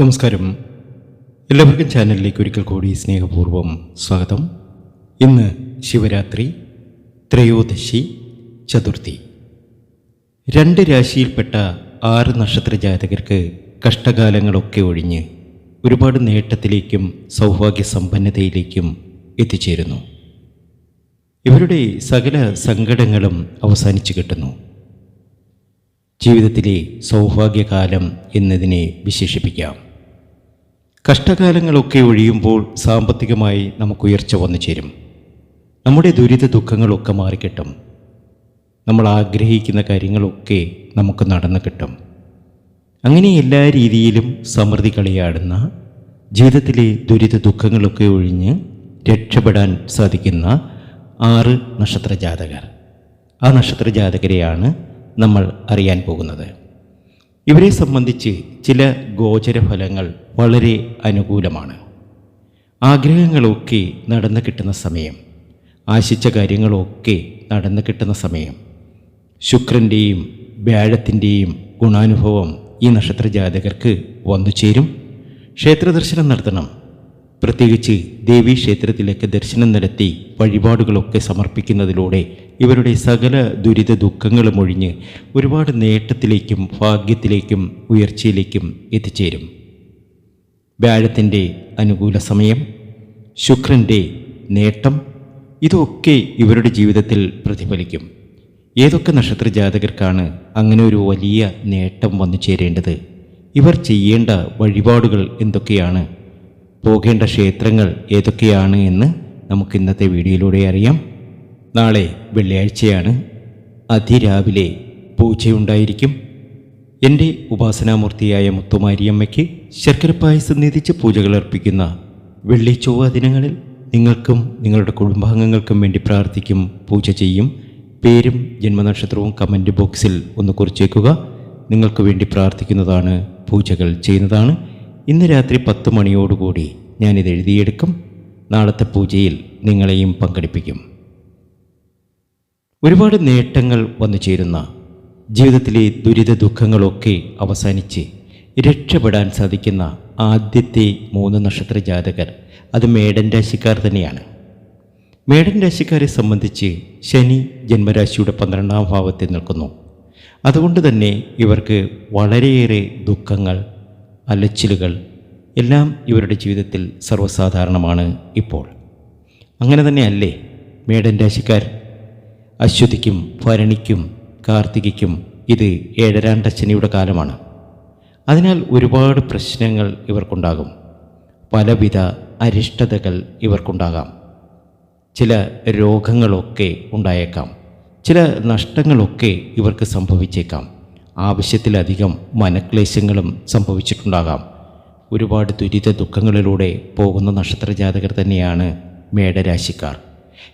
നമസ്കാരം. എല്ലാവർക്കും ചാനലിലേക്ക് ഒരിക്കൽ കൂടി സ്നേഹപൂർവം സ്വാഗതം. ഇന്ന് ശിവരാത്രി ത്രയോദശി ചതുർത്ഥി. രണ്ട് രാശിയിൽപ്പെട്ട ആറ് നക്ഷത്ര ജാതകർക്ക് കഷ്ടകാലങ്ങളൊക്കെ ഒഴിഞ്ഞ് ഒരുപാട് നേട്ടത്തിലേക്കും സൗഭാഗ്യ സമ്പന്നതയിലേക്കും എത്തിച്ചേരുന്നു. ഇവരുടെ സകല സങ്കടങ്ങളും അവസാനിച്ചു കിട്ടുന്നു. ജീവിതത്തിലെ സൗഭാഗ്യകാലം എന്നതിനെ വിശേഷിപ്പിക്കാം. കഷ്ടകാലങ്ങളൊക്കെ ഒഴിയുമ്പോൾ സാമ്പത്തികമായി നമുക്ക് ഉയർച്ച വന്നു ചേരും. നമ്മുടെ ദുരിത ദുഃഖങ്ങളൊക്കെ മാറിക്കിട്ടും. നമ്മൾ ആഗ്രഹിക്കുന്ന കാര്യങ്ങളൊക്കെ നമുക്ക് നടന്നു കിട്ടും. അങ്ങനെ എല്ലാ രീതിയിലും സമൃദ്ധി കളിയാടുന്ന ജീവിതത്തിലെ ദുരിത ദുഃഖങ്ങളൊക്കെ ഒഴിഞ്ഞ് രക്ഷപ്പെടാൻ സാധിക്കുന്ന ആറ് നക്ഷത്ര ജാതകർ ആ നക്ഷത്ര ജാതകരെയാണ് നമ്മൾ അറിയാൻ പോകുന്നത്. ഇവരെ സംബന്ധിച്ച് ചില ഗോചരഫലങ്ങൾ വളരെ അനുകൂലമാണ്. ആഗ്രഹങ്ങളൊക്കെ നടന്നു കിട്ടുന്ന സമയം ആശിച്ച കാര്യങ്ങളൊക്കെ നടന്നു കിട്ടുന്ന സമയം ശുക്രന്റെയും വ്യാഴത്തിന്റെയും ഗുണാനുഭവം ഈ നക്ഷത്ര ജാതകർക്ക് വന്നു ചേരും ക്ഷേത്രദർശനം നടത്തണം പ്രത്യേകിച്ച് ദേവീ ക്ഷേത്രത്തിലേക്ക് ദർശനം നടത്തി വഴിപാടുകളൊക്കെ സമർപ്പിക്കുന്നതിലൂടെ ഇവരുടെ സകല ദുരിത ദുഃഖങ്ങളും ഒഴിഞ്ഞ് ഒരുപാട് നേട്ടത്തിലേക്കും ഭാഗ്യത്തിലേക്കും ഉയർച്ചയിലേക്കും എത്തിച്ചേരും. വ്യാഴത്തിന്റെ അനുകൂല സമയം ശുക്രന്റെ നേട്ടം ഇതൊക്കെ ഇവരുടെ ജീവിതത്തിൽ പ്രതിഫലിക്കും. ഏതൊക്കെ നക്ഷത്ര ജാതകർക്കാണ് അങ്ങനെ ഒരു വലിയ നേട്ടം വന്നു ചേരേണ്ടത് ഇവർ ചെയ്യേണ്ട വഴിപാടുകൾ എന്തൊക്കെയാണ്? പോകേണ്ട ക്ഷേത്രങ്ങൾ ഏതൊക്കെയാണ് എന്ന് നമുക്ക് ഇന്നത്തെ വീഡിയോയിലൂടെ അറിയാം. നാളെ വെള്ളിയാഴ്ചയാണ്. അതിരാവിലെ പൂജയുണ്ടായിരിക്കും. എന്റെ ഉപാസനാമൂർത്തിയായ മുത്തുമാരിയമ്മയ്ക്ക് ശർക്കര പായസം നിധിച്ച് പൂജകൾ അർപ്പിക്കുന്ന വെള്ളി ചൊവ്വ ദിനങ്ങളിൽ നിങ്ങൾക്കും നിങ്ങളുടെ കുടുംബാംഗങ്ങൾക്കും വേണ്ടി പ്രാർത്ഥിക്കും പൂജ ചെയ്യും. പേരും ജന്മനക്ഷത്രവും കമന്റ് ബോക്സിൽ ഒന്ന് കുറിച്ചേക്കുക. നിങ്ങൾക്ക് വേണ്ടി പ്രാർത്ഥിക്കുന്നതാണ് പൂജകൾ ചെയ്യുന്നതാണ്. ഇന്ന് രാത്രി പത്ത് മണിയോടുകൂടി ഞാനിത് എഴുതിയെടുക്കും. നാളത്തെ പൂജയിൽ നിങ്ങളെയും പങ്കെടുപ്പിക്കും. ഒരുപാട് നേട്ടങ്ങൾ വന്നു ചേരുന്ന ജീവിതത്തിലെ ദുരിത ദുഃഖങ്ങളൊക്കെ അവസാനിച്ച് രക്ഷപ്പെടാൻ സാധിക്കുന്ന ആദ്യത്തെ മൂന്ന് നക്ഷത്ര ജാതകർ അത് മേടൻ രാശിക്കാർ തന്നെയാണ്. മേടൻ രാശിക്കാരെ സംബന്ധിച്ച് ശനി ജന്മരാശിയുടെ പന്ത്രണ്ടാം ഭാവത്തിൽ നിൽക്കുന്നു. അതുകൊണ്ട് തന്നെ ഇവർക്ക് വളരെയേറെ ദുഃഖങ്ങൾ അലച്ചിലുകൾ എല്ലാം ഇവരുടെ ജീവിതത്തിൽ സർവസാധാരണമാണ് ഇപ്പോൾ. അങ്ങനെ തന്നെയല്ലേ മേടൻ രാശിക്കാർ? അശ്വതിക്കും ഭരണിക്കും കാർത്തികയ്ക്കും ഇത് ഏഴരാണ്ടച്ഛനിയുടെ കാലമാണ്. അതിനാൽ ഒരുപാട് പ്രശ്നങ്ങൾ ഇവർക്കുണ്ടാകും. പലവിധ അരിഷ്ടതകൾ ഇവർക്കുണ്ടാകാം. ചില രോഗങ്ങളൊക്കെ ഉണ്ടായേക്കാം. ചില നഷ്ടങ്ങളൊക്കെ ഇവർക്ക് സംഭവിച്ചേക്കാം. ആവശ്യത്തിലധികം മനക്ലേശങ്ങളും സംഭവിച്ചിട്ടുണ്ടാകാം. ഒരുപാട് ദുരിത ദുഃഖങ്ങളിലൂടെ പോകുന്ന നക്ഷത്ര ജാതകർ തന്നെയാണ് മേടരാശിക്കാർ.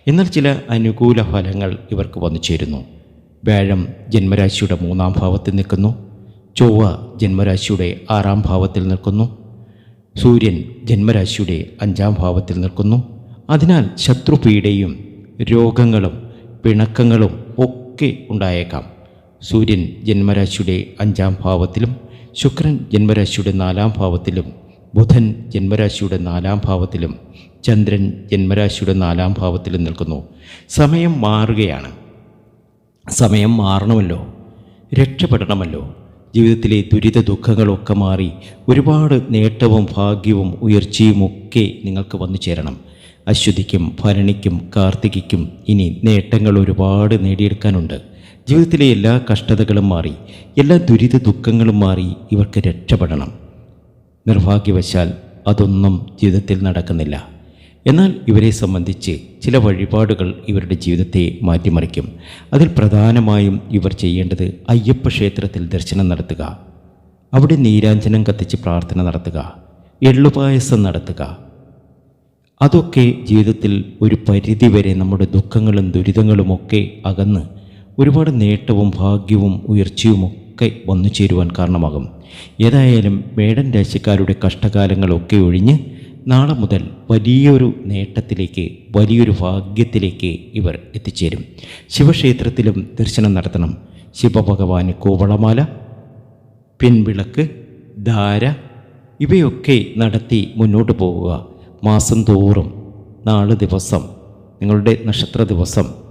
എന്നാൽ ചില അനുകൂല ഫലങ്ങൾ ഇവർക്ക് വന്നു ചേരുന്നു. വ്യാഴം ജന്മരാശിയുടെ മൂന്നാം ഭാവത്തിൽ നിൽക്കുന്നു. ചൊവ്വ ജന്മരാശിയുടെ ആറാം ഭാവത്തിൽ നിൽക്കുന്നു. സൂര്യൻ ജന്മരാശിയുടെ അഞ്ചാം ഭാവത്തിൽ നിൽക്കുന്നു. അതിനാൽ ശത്രുപീഡയും രോഗങ്ങളും പിണക്കങ്ങളും ഒക്കെ ഉണ്ടായേക്കാം. സൂര്യൻ ജന്മരാശിയുടെ അഞ്ചാം ഭാവത്തിലും ശുക്രൻ ജന്മരാശിയുടെ നാലാം ഭാവത്തിലും ബുധൻ ജന്മരാശിയുടെ നാലാം ഭാവത്തിലും ചന്ദ്രൻ ജന്മരാശിയുടെ നാലാം ഭാവത്തിലും നിൽക്കുന്നു. സമയം മാറുകയാണ്. സമയം മാറണമല്ലോ. രക്ഷപ്പെടണമല്ലോ. ജീവിതത്തിലെ ദുരിത ദുഃഖങ്ങളൊക്കെ മാറി ഒരുപാട് നേട്ടവും ഭാഗ്യവും ഉയർച്ചയും ഒക്കെ നിങ്ങൾക്ക് വന്നു ചേരണം. അശ്വതിക്കും ഭരണിക്കും കാർത്തികയ്ക്കും ഇനി നേട്ടങ്ങൾ ഒരുപാട് നേടിയെടുക്കാനുണ്ട്. ജീവിതത്തിലെ എല്ലാ കഷ്ടതകളും മാറി എല്ലാ ദുരിത ദുഃഖങ്ങളും മാറി ഇവർക്ക് രക്ഷപ്പെടണം. നിർഭാഗ്യവശാൽ അതൊന്നും ജീവിതത്തിൽ നടക്കുന്നില്ല. എന്നാൽ ഇവരെ സംബന്ധിച്ച് ചില വഴിപാടുകൾ ഇവരുടെ ജീവിതത്തെ മാറ്റിമറിക്കും. അതിൽ പ്രധാനമായും ഇവർ ചെയ്യേണ്ടത് അയ്യപ്പ ക്ഷേത്രത്തിൽ ദർശനം നടത്തുക. അവിടെ നീരാഞ്ജനം കത്തിച്ച് പ്രാർത്ഥന നടത്തുക. എള്ളുപായസം നടത്തുക. അതൊക്കെ ജീവിതത്തിൽ ഒരു പരിധിവരെ നമ്മുടെ ദുഃഖങ്ങളും ദുരിതങ്ങളുമൊക്കെ അകന്ന് ഒരുപാട് നേട്ടവും ഭാഗ്യവും ഉയർച്ചയുമൊക്കെ വന്നു ചേരുവാൻ കാരണമാകും. ഏതായാലും മേടൻ രാശിക്കാരുടെ കഷ്ടകാലങ്ങളൊക്കെ ഒഴിഞ്ഞ് നാളെ മുതൽ വലിയൊരു നേട്ടത്തിലേക്ക് വലിയൊരു ഭാഗ്യത്തിലേക്ക് ഇവർ എത്തിച്ചേരും. ശിവക്ഷേത്രത്തിലും ദർശനം നടത്തണം. ശിവഭഗവാന് കൂവളമാല പിൻവിളക്ക് ധാര ഇവയൊക്കെ നടത്തി മുന്നോട്ട് പോവുക. മാസം തോറും നാല് ദിവസം നിങ്ങളുടെ നക്ഷത്ര ദിവസം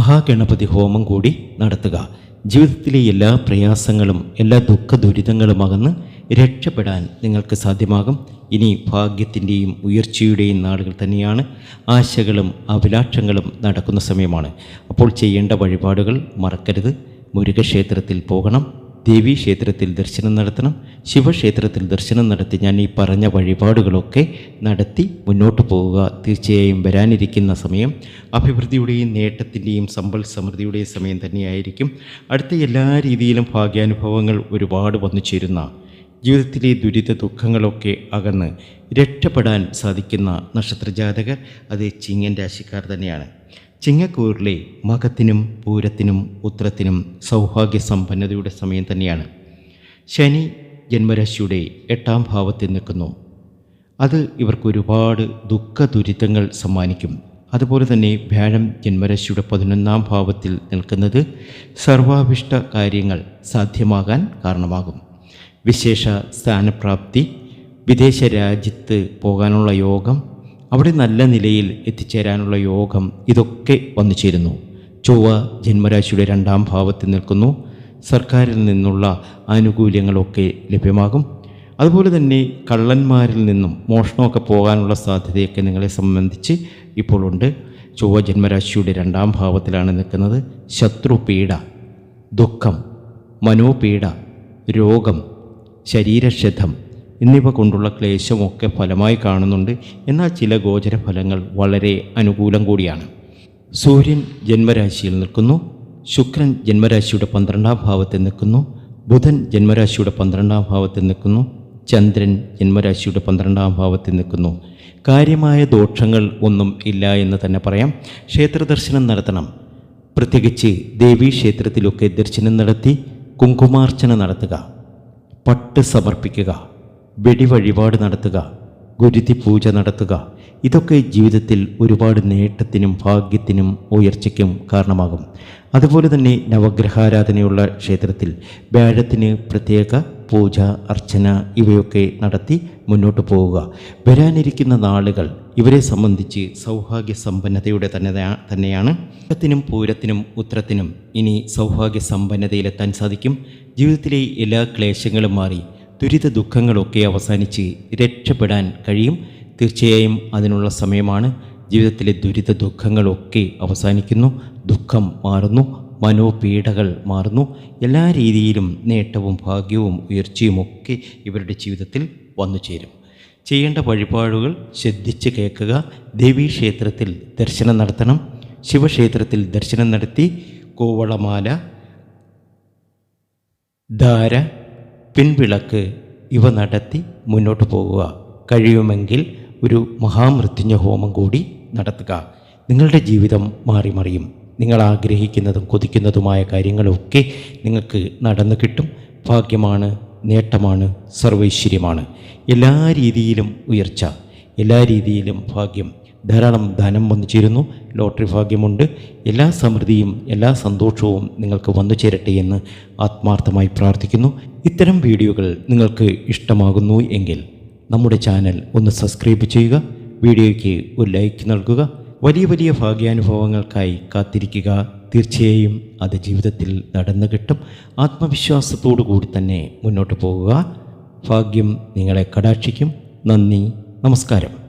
മഹാഗണപതി ഹോമം കൂടി നടത്തുക. ജീവിതത്തിലെ എല്ലാ പ്രയാസങ്ങളും എല്ലാ ദുഃഖ ദുരിതങ്ങളും അകന്ന് രക്ഷപ്പെടാൻ നിങ്ങൾക്ക് സാധ്യമാകും. ഇനി ഭാഗ്യത്തിന്റെയും ഉയർച്ചയുടെയും നാടുകൾ തന്നെയാണ്. ആശകളും അഭിലാഷങ്ങളും നടക്കുന്ന സമയമാണ്. അപ്പോൾ ചെയ്യേണ്ട വഴിപാടുകൾ മറക്കരുത്. മുരുകക്ഷേത്രത്തിൽ പോകണം. ദേവീ ക്ഷേത്രത്തിൽ ദർശനം നടത്തണം ശിവക്ഷേത്രത്തിൽ ദർശനം നടത്തി ഞാൻ ഈ പറഞ്ഞ വഴിപാടുകളൊക്കെ നടത്തി മുന്നോട്ട് പോവുക. തീർച്ചയായും വരാനിരിക്കുന്ന സമയം അഭിവൃദ്ധിയുടെയും നേട്ടത്തിന്റെയും സമ്പൽ സമൃദ്ധിയുടെയും സമയം തന്നെയായിരിക്കും. അടുത്ത എല്ലാ രീതിയിലും ഭാഗ്യാനുഭവങ്ങൾ ഒരുപാട് വന്നു ചേരുന്ന ജീവിതത്തിലെ ദുരിത ദുഃഖങ്ങളൊക്കെ അകന്ന് രക്ഷപ്പെടാൻ സാധിക്കുന്ന നക്ഷത്രജാതകർ അത് ചിങ്ങൻ രാശിക്കാർ തന്നെയാണ്. ചിങ്ങക്കൂറിലെ മകത്തിനും പൂരത്തിനും ഉത്രത്തിനും സൗഭാഗ്യ സമ്പന്നതയുടെ സമയം തന്നെയാണ്. ശനി ജന്മരാശിയുടെ എട്ടാം ഭാവത്തിൽ നിൽക്കുന്നു. അത് ഇവർക്ക് ഒരുപാട് ദുഃഖ ദുരിതങ്ങൾ സമ്മാനിക്കും. അതുപോലെ തന്നെ വ്യാഴം ജന്മരാശിയുടെ പതിനൊന്നാം ഭാവത്തിൽ നിൽക്കുന്നത് സർവാഭിഷ്ട കാര്യങ്ങൾ സാധ്യമാകാൻ കാരണമാകും. വിശേഷ സ്ഥാനപ്രാപ്തി വിദേശ രാജ്യത്ത് പോകാനുള്ള യോഗം അവിടെ നല്ല നിലയിൽ എത്തിച്ചേരാനുള്ള യോഗം ഇതൊക്കെ വന്നു ചേരുന്നു ചൊവ്വ ജന്മരാശിയുടെ രണ്ടാം ഭാവത്തിൽ നിൽക്കുന്നു. സർക്കാരിൽ നിന്നുള്ള ആനുകൂല്യങ്ങളൊക്കെ ലഭ്യമാകും. അതുപോലെ തന്നെ കള്ളന്മാരിൽ നിന്നും മോഷണമൊക്കെ പോകാനുള്ള സാധ്യതയൊക്കെ നിങ്ങളെ സംബന്ധിച്ച് ഇപ്പോഴുണ്ട് ചൊവ്വ ജന്മരാശിയുടെ രണ്ടാം ഭാവത്തിലാണ് നിൽക്കുന്നത്. ശത്രുപീഡ ദുഃഖം മനോപീഡ രോഗം ശരീരക്ഷതം എന്നിവ കൊണ്ടുള്ള ക്ലേശമൊക്കെ ഫലമായി കാണുന്നുണ്ട്. എന്നാൽ ചില ഗോചര ഫലങ്ങൾ വളരെ അനുകൂലം കൂടിയാണ്. സൂര്യൻ ജന്മരാശിയിൽ നിൽക്കുന്നു. ശുക്രൻ ജന്മരാശിയുടെ പന്ത്രണ്ടാം ഭാവത്തിൽ നിൽക്കുന്നു. ബുധൻ ജന്മരാശിയുടെ പന്ത്രണ്ടാം ഭാവത്തിൽ നിൽക്കുന്നു. ചന്ദ്രൻ ജന്മരാശിയുടെ പന്ത്രണ്ടാം ഭാവത്തിൽ നിൽക്കുന്നു. കാര്യമായ ദോഷങ്ങൾ ഒന്നും ഇല്ല എന്ന് തന്നെ പറയാം. ക്ഷേത്ര ദർശനം നടത്തണം. പ്രത്യേകിച്ച് ദേവീക്ഷേത്രത്തിലൊക്കെ ദർശനം നടത്തി കുങ്കുമാർച്ചന നടത്തുക. പട്ട് സമർപ്പിക്കുക. വെടിവഴിപാട് നടത്തുക ഗുരുതി പൂജ നടത്തുക ഇതൊക്കെ ജീവിതത്തിൽ ഒരുപാട് നേട്ടത്തിനും ഭാഗ്യത്തിനും ഉയർച്ചയ്ക്കും കാരണമാകും. അതുപോലെ തന്നെ നവഗ്രഹാരാധനയുള്ള ക്ഷേത്രത്തിൽ വ്യാഴത്തിന് പ്രത്യേക പൂജ അർച്ചന ഇവയൊക്കെ നടത്തി മുന്നോട്ട് പോവുക. വരാനിരിക്കുന്ന നാളുകൾ ഇവരെ സംബന്ധിച്ച് സൗഭാഗ്യ സമ്പന്നതയുടെ തന്നെ തന്നെയാണ്. ഉത്തരത്തിനും പൂരത്തിനും ഉത്തരത്തിനും ഇനി സൗഭാഗ്യ സമ്പന്നതയിലെത്താൻ സാധിക്കും. ജീവിതത്തിലെ എല്ലാ ക്ലേശങ്ങളും മാറി. ദുരിത ദുഃഖങ്ങളൊക്കെ അവസാനിച്ച് രക്ഷപ്പെടാൻ കഴിയും. തീർച്ചയായും അതിനുള്ള സമയമാണ്. ജീവിതത്തിലെ ദുരിത ദുഃഖങ്ങളൊക്കെ അവസാനിക്കുന്നു. ദുഃഖം മാറുന്നു. മനോപീഡകൾ മാറുന്നു. എല്ലാ രീതിയിലും നേട്ടവും ഭാഗ്യവും ഉയർച്ചയും ഒക്കെ ഇവരുടെ ജീവിതത്തിൽ വന്നു ചേരും. ചെയ്യേണ്ട വഴിപാടുകൾ ശ്രദ്ധിച്ച് കേൾക്കുക. ദേവീക്ഷേത്രത്തിൽ ദർശനം നടത്തണം. ശിവക്ഷേത്രത്തിൽ ദർശനം നടത്തി. കോവളമാല ധാര പിൻവിളക്ക് ഇവ നടത്തി മുന്നോട്ട് പോകുക. കഴിയുമെങ്കിൽ ഒരു മഹാമൃത്യുഞ്ജ ഹോമം കൂടി നടത്തുക. നിങ്ങളുടെ ജീവിതം മാറി മറിയും. നിങ്ങൾ ആഗ്രഹിക്കുന്നതും കൊതിക്കുന്നതുമായ കാര്യങ്ങളൊക്കെ നിങ്ങൾക്ക് നടന്നു കിട്ടും. ഭാഗ്യമാണ് നേട്ടമാണ് സർവൈശ്വര്യമാണ്. എല്ലാ രീതിയിലും ഉയർച്ച എല്ലാ രീതിയിലും ഭാഗ്യം ധാരാളം ധനം വന്നു ചേരുന്നു ലോട്ടറി ഭാഗ്യമുണ്ട്. എല്ലാ സമൃദ്ധിയും എല്ലാ സന്തോഷവും നിങ്ങൾക്ക് വന്നു ചേരട്ടെ എന്ന് ആത്മാർത്ഥമായി പ്രാർത്ഥിക്കുന്നു. ഇത്തരം വീഡിയോകൾ നിങ്ങൾക്ക് ഇഷ്ടമാകുന്നു എങ്കിൽ നമ്മുടെ ചാനൽ ഒന്ന് സബ്സ്ക്രൈബ് ചെയ്യുക വീഡിയോയ്ക്ക് ഒരു ലൈക്ക് നൽകുക. വലിയ വലിയ ഭാഗ്യാനുഭവങ്ങൾക്കായി കാത്തിരിക്കുക. തീർച്ചയായും അത് ജീവിതത്തിൽ നടന്നു കിട്ടും. ആത്മവിശ്വാസത്തോടു കൂടി തന്നെ മുന്നോട്ട് പോകുക. ഭാഗ്യം നിങ്ങളെ കടാക്ഷിക്കും. നന്ദി. നമസ്കാരം.